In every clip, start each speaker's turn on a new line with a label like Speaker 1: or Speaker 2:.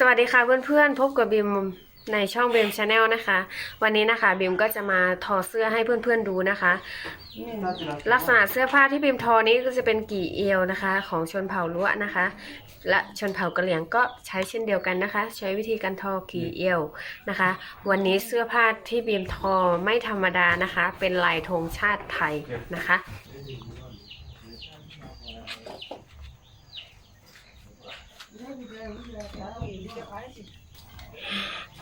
Speaker 1: สวัสดีค่ะเพื่อนๆ พบกับบิมในช่องบิมชาแนลนะคะ วันนี้นะคะบิมก็จะมาทอเสื้อให้เพื่อนๆดูนะคะ ลักษณะเสื้อผ้าที่บิมทอนี้ก็จะเป็นกี่เอวนะคะ ของชนเผ่าล้วนะคะ และชนเผ่ากะเหรี่ยงก็ใช้เช่นเดียวกันนะคะ ใช้วิธีการทอกี่เอวนะคะ วันนี้เสื้อผ้าที่บิมทอไม่ธรรมดานะคะ เป็นลายธงชาติไทยนะคะ Ne güzel, ne güzel. Ne güzel, ne güzel.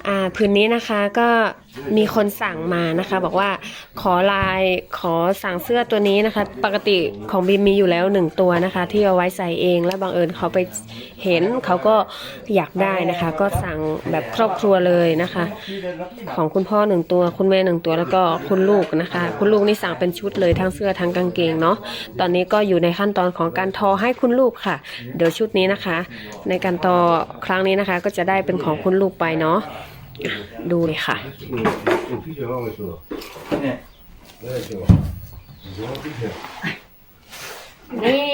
Speaker 1: อ่าผืนนี้นะคะก็มีคนสั่งมานะคะ บอกว่าขอลายขอสั่งเสื้อตัวนี้นะคะ ปกติของบีมมีอยู่แล้วหนึ่งตัวนะคะ ที่เอาไว้ใส่เองแล้วบังเอิญเขาไปเห็นเขาก็อยากได้นะคะ ก็สั่งแบบครอบครัวเลยนะคะ ของคุณพ่อหนึ่งตัว คุณแม่หนึ่งตัวแล้วก็คุณลูกนะคะ คุณลูกนี่สั่งเป็นชุดเลยทั้งเสื้อทั้งกางเกงเนาะตอนนี้ก็อยู่ในขั้นตอนของการทอให้คุณลูกค่ะ เดี๋ยวชุดนี้นะคะ ในการทอครั้งนี้นะคะก็จะได้เป็นของคุณลูกไปเนาะ ดูเลยค่ะ นี่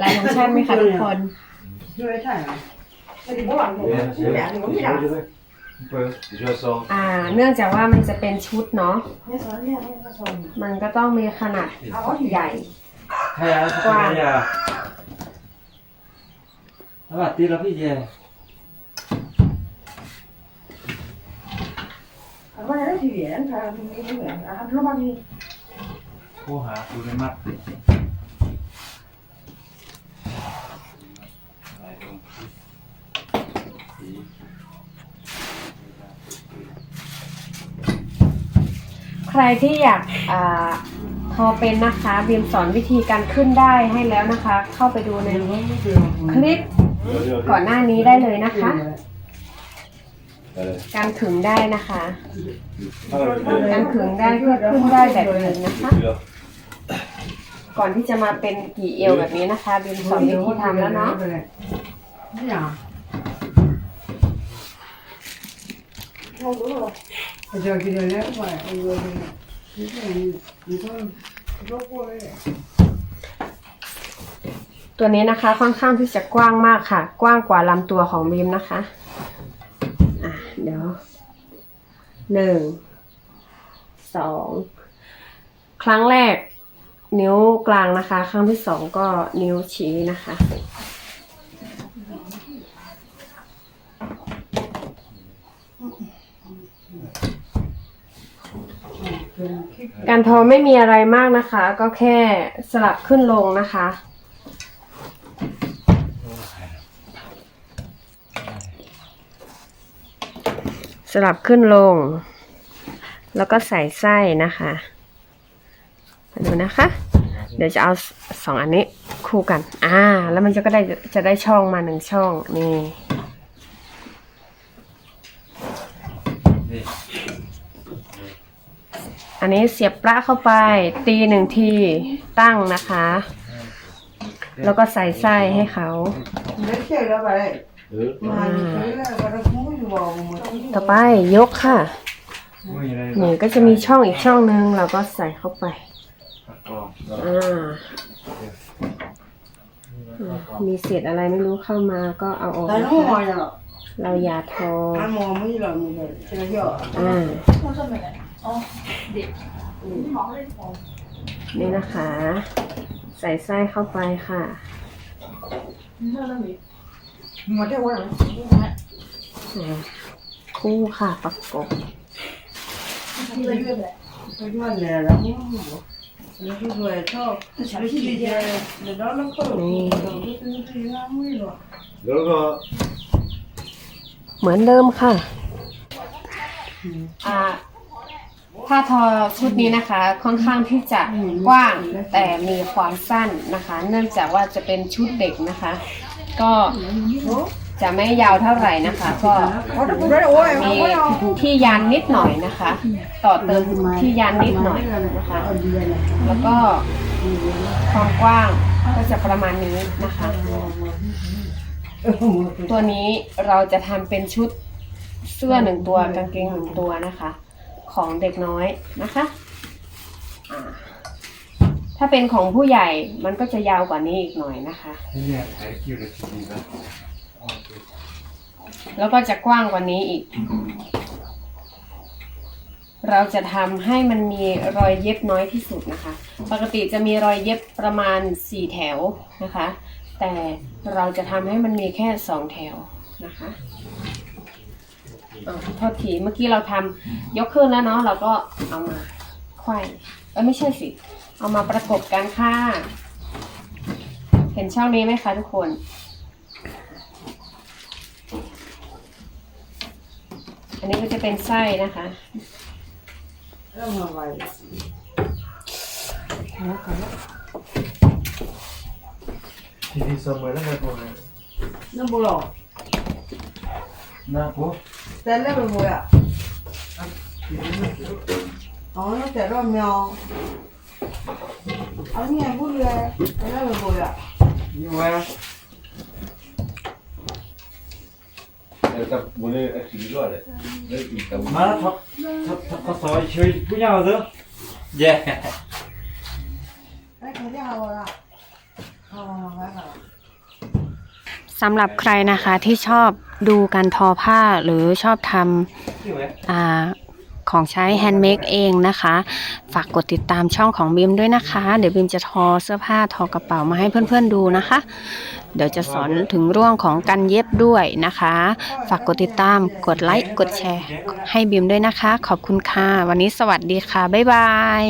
Speaker 1: ลายของชาติไหมคะทุกคนอ่า เนื่องจากว่ามันจะเป็นชุดเนาะ มันก็ต้องมีขนาดใหญ่
Speaker 2: กว้างสวัสดีคเราพี่เจ
Speaker 3: ทำไมได้ที่เดียนทางนี้เหมือนอาหารรบังนี่
Speaker 2: โทรหาคุณมาก
Speaker 1: ใครที่อยากอาทอเป็นนะคะเบียมสอนวิธีการขึ้นได้ให้แล้วนะคะ เข้าไปดูในคลิปก่อนหน้านี้ได้เลยนะคะ การถึงได้นะคะการถึงได้เพื่อขึ้นได้แบบนี้นะคะ ก่อนที่จะมาเป็นกี่เอวแบบนี้นะคะบินสอนวิธีทำแล้วเนาะ
Speaker 3: เดี๋ยากรบก
Speaker 1: ตัวนี้นะคะค่อนข้างที่จะกว้างมากค่ะ กว้างกว่าลำตัวของบีมนะคะ เดี๋ยวหนึ่งสองครั้งแรก นิ้วกลางนะคะ ครั้งที่สองก็นิ้วชี้นะคะ การทอไม่มีอะไรมากนะคะ ก็แค่สลับขึ้นลงนะคะ สลับขึ้นลง แล้วก็ใส่ไส้นะคะมาดูนะคะ เดี๋ยวจะเอาสองอันนี้คู่กัน อ่า แล้วมันจะก็ได้จะได้ช่องมาหนึ่งช่องนี่อันนี้เสียบปลาเข้าไป ตีหนึ่งทีตั้งนะคะ แล้วก็ใส่ไส้ให้เขา
Speaker 3: ไม่เชื่อแล้วไปเลยมา
Speaker 1: ต่อไปยกค่ะ
Speaker 2: ห
Speaker 1: นึ่งก็จะมีช่องอีกช่องหนึ่งเราก็ใส่เข้าไปอ่ามีเศษอะไรไม่รู้เข้ามาก็เอาออกนะคะเราอย่าทออ่านี่นะคะ ใส่ไส้เข้าไปค่ะ
Speaker 3: หมดได้
Speaker 1: ว่า คู่ค่ะประกบ
Speaker 3: ไปด้วยเลยแล้
Speaker 4: วก็
Speaker 1: เหมือนเดิมค่ะ อ่าผ้าทอชุดนี้นะคะ ค่อนข้างที่จะกว้างแต่มีความสั้นนะคะ เนื่องจากว่าจะเป็นชุดเด็กนะคะ ก็ จะไม่ยาวเท่าไหร่นะคะ ก็มีที่ยันนิดหน่อยนะคะ ต่อเติมที่ยันนิดหน่อยนะคะ แล้วก็ความกว้างก็จะประมาณนี้นะคะ ตัวนี้เราจะทำเป็นชุดเสื้อหนึ่งตัวกางเกงหนึ่งตัวนะคะ ของเด็กน้อยนะคะถ้าเป็นของผู้ใหญ่มันก็จะยาวกว่านี้อีกหน่อยนะคะ แล้วก็จะกว้างกว่านี้อีก เราจะทำให้มันมีรอยเย็บน้อยที่สุดนะคะ ปกติจะมีรอยเย็บประมาณ 4 แถวนะคะ แต่เราจะทำให้มันมีแค่ 2 แถวนะคะโทษทีเมื่อกี้เราทำยกขึ้นแล้วเนาะเราก็เอามาไขว้เออไม่ใช่สิ เอามาประกบกันค่ะ เห็นช่องนี้ไหมคะทุกคน นนี้ก็จะเป็นไส้นะคะ
Speaker 3: แล้วมาไว้
Speaker 2: ทีนี้เสมอแล้วไงพวกนี้
Speaker 3: น้ำบุหรี่
Speaker 2: นะกู
Speaker 3: แต่เล่นไปหมดอะอ๋อแล้วแต่รอบเมียวอันนี้พูดเลยแต่เล่นไปหมดอะ
Speaker 2: ยิ่งไว้
Speaker 4: Esta pone exhibidor. Y
Speaker 2: มาแล้วทับทับทับข้าวซอยช่วยผู้ยาวเถอะเย้
Speaker 3: ไอ้เขาจะเอาอะไรเอาอะไรกัน
Speaker 1: สำหรับใครนะคะที่ชอบดูการทอผ้าหรือชอบท
Speaker 2: ที่ไว้ำ
Speaker 1: อา ของใช้แฮนด์เมดเองนะคะ ฝากกดติดตามช่องของบิมด้วยนะคะ เดี๋ยวบิมจะทอเสื้อผ้าทอกระเป๋ามาให้เพื่อนๆดูนะคะ เดี๋ยวจะสอนถึงเรื่องของการเย็บด้วยนะคะ ฝากกดติดตามกดไลค์กดแชร์ ให้บิมด้วยนะคะ ขอบคุณค่ะวันนี้สวัสดีค่ะบ๊ายบาย